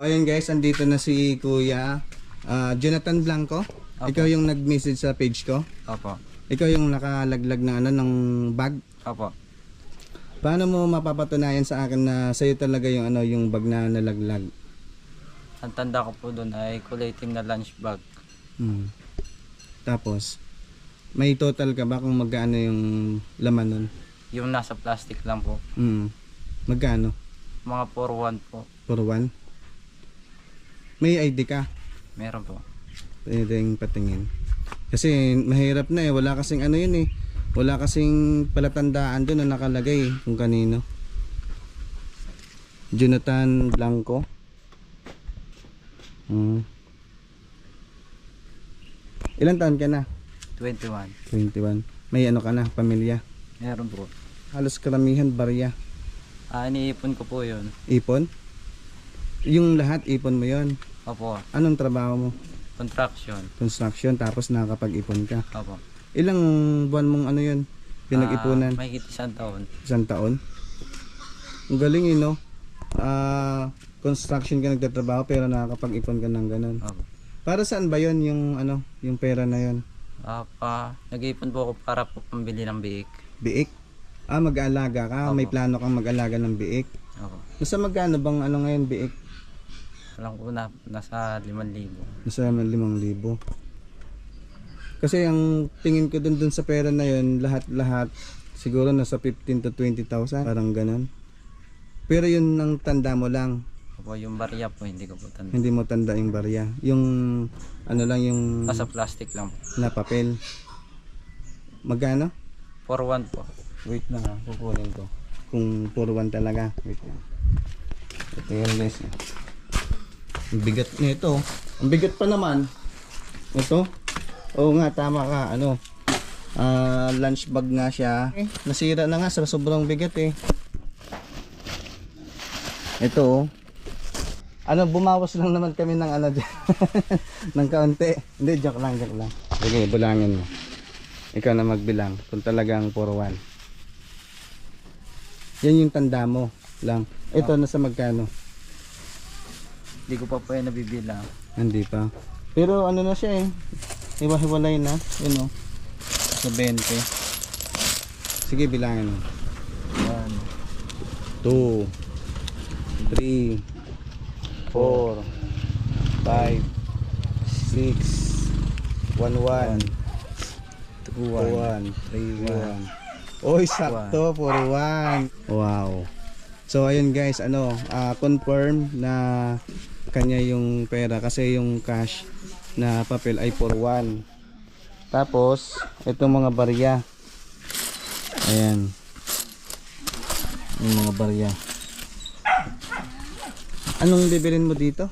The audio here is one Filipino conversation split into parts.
Ayun guys, andito na si Kuya ah, Jonathan Blanco. Opo. Ikaw yung nag-message sa page ko. Opo. Ikaw yung nakalaglag ng ano ng bag. Opo. Paano mo mapapatunayan sa akin na sa'yo talaga yung ano yung bag na nalaglag? Ang tanda ko po doon ay kulay itim na lunch bag. Hmm. Tapos may total ka ba kung magkano yung laman nun? Yung nasa plastic lang po. Hmm. Magkano? Mga 4-1 po. For one? May ID ka? Meron po. Pwedeng patingin. Kasi mahirap na eh. Wala kasing ano yun eh. Wala kasing palatandaan doon na nakalagay eh, kung kanino. Jonathan Blanco. Hmm. Ilan taon ka na? 21. 21. May ano ka na, pamilya. Meron po. Halos karamihan barya. Ah, iniipon ko po yun. Ipon? Yung lahat ipon mo yon. Opo. Anong trabaho mo? Contraction. Construction tapos nakakapag-ipon ka. Opo. Ilang buwan mong ano yun? Pinag-ipunan? Ah, mahigit isang taon. Isang taon? Ang galing eh, no? Ah, construction ka nagtatrabaho pero nakakapag-ipon ka ng ganun. Opo. Para saan ba yon yung ano, yung pera na yon? Ah, pa, nag-iipon po ako para po pambili ng biik. Biik? Ah, mag-aalaga ka? May Opo. plano kang mag-alaga ng biik? Opo. Nasa magkano bang ano ngayon biik? Alam ko na, nasa 5,000. Nasa 5,000. Kasi ang tingin ko dun dun sa pera na yon lahat-lahat siguro nasa 15 to 20,000. Parang ganun. Pero yun ang tanda mo lang. Opo, yung barya po, hindi ko po tanda. Hindi mo tanda yung barya. Yung ano lang yung Nasa plastic lang po. na papel. Magkano? 4-1 po. Wait lang ha, kukunin ko. Kung puro one talaga. Wait lang. Ito yung guys. Eh. Ang bigat nito. Ang bigat pa naman. Ito. Oo nga, tama ka. Ano? Ah, lunch bag nga siya. Nasira na nga sa sobrang bigat eh. Ito oh. Ano, bumawas lang naman kami ng ano dyan. ng kaunti. Hindi, joke lang, joke lang. Sige, bulangin mo. Ikaw na magbilang kung talagang 4-1. Yan yung tanda mo lang. Ito, nasa magkano? Hindi ko pa po yan nabibilang. Hindi pa. Pero ano na siya eh. Iwa-hiwalay na. Yun o. Sa 20. Sige, bilangin mo. 1, 2 3 4 5 6 1 1 2 1 3 1 Oy, sakto, 4 1 Wow. So ayun guys, ano, ah, confirm na kanya yung pera kasi yung cash na papel ay 4 1 Tapos, itong mga barya. Ayan. Yung mga barya. Anong bibilin mo dito?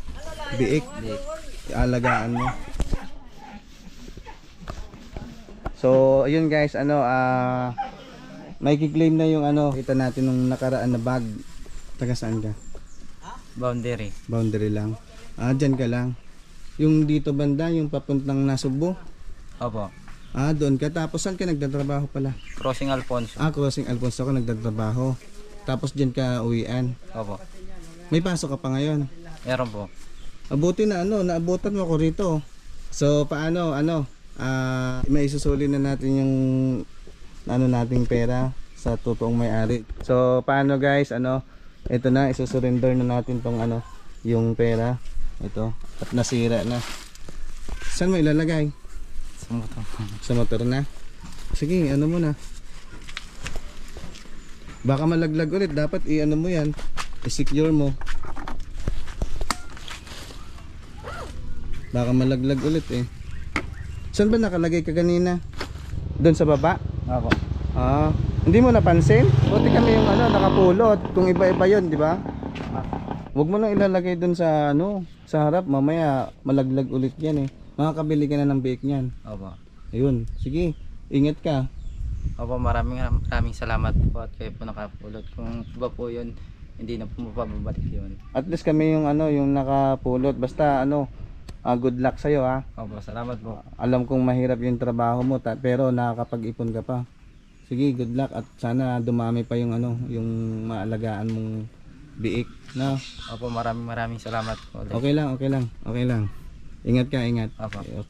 Biik. biik. Alagaan mo. So, ayun guys, ano, ah, may kiklaim na yung ano, kita natin nung nakaraan na bag. Taga saan ka? Boundary. Boundary lang. Ah, dyan ka lang. Yung dito banda, yung papuntang Nasubo. Opo. Ah, doon ka. Tapos saan ka nagtatrabaho pala? Crossing Alfonso. Ah, Crossing Alfonso ka nagtatrabaho. Tapos dyan ka uwian. Opo. May pasok ka pa ngayon. Meron po. Abuti na ano, naabutan mo ako rito. So paano, ano, ah may isusuli na natin yung ano nating pera sa totoong may-ari. So paano guys, ano, ito na isusurrender na natin tong ano, yung pera. Ito, at nasira na. Saan mo ilalagay? Sa motor. Sa motor na? Sige, ano mo na. Baka malaglag ulit, dapat i-ano mo yan. I-secure mo. Baka malaglag ulit eh. Saan ba nakalagay ka kanina? Doon sa baba? Opo. Ah, hindi mo napansin? Buti kami yung ano, nakapulot. Kung iba-iba yun, di ba? Huwag mo na ilalagay doon sa ano, sa harap. Mamaya malaglag ulit yan eh. Makakabili ka na ng bake niyan. Opo. Ayun, sige. Ingat ka. Opo, maraming maraming salamat po at kayo po nakapulot. Kung iba po yun, hindi na po mapababalik yun. At least kami yung ano, yung nakapulot. Basta ano, ah, good luck sa'yo ha. Opo, salamat po. Alam kong mahirap yung trabaho mo, pero nakakapag-ipon ka pa. Sige, good luck at sana dumami pa yung ano, yung maalagaan mong biik, no? Opo, maraming maraming salamat po. Okay lang, okay lang, okay lang. Ingat ka, ingat. Opo. Okay.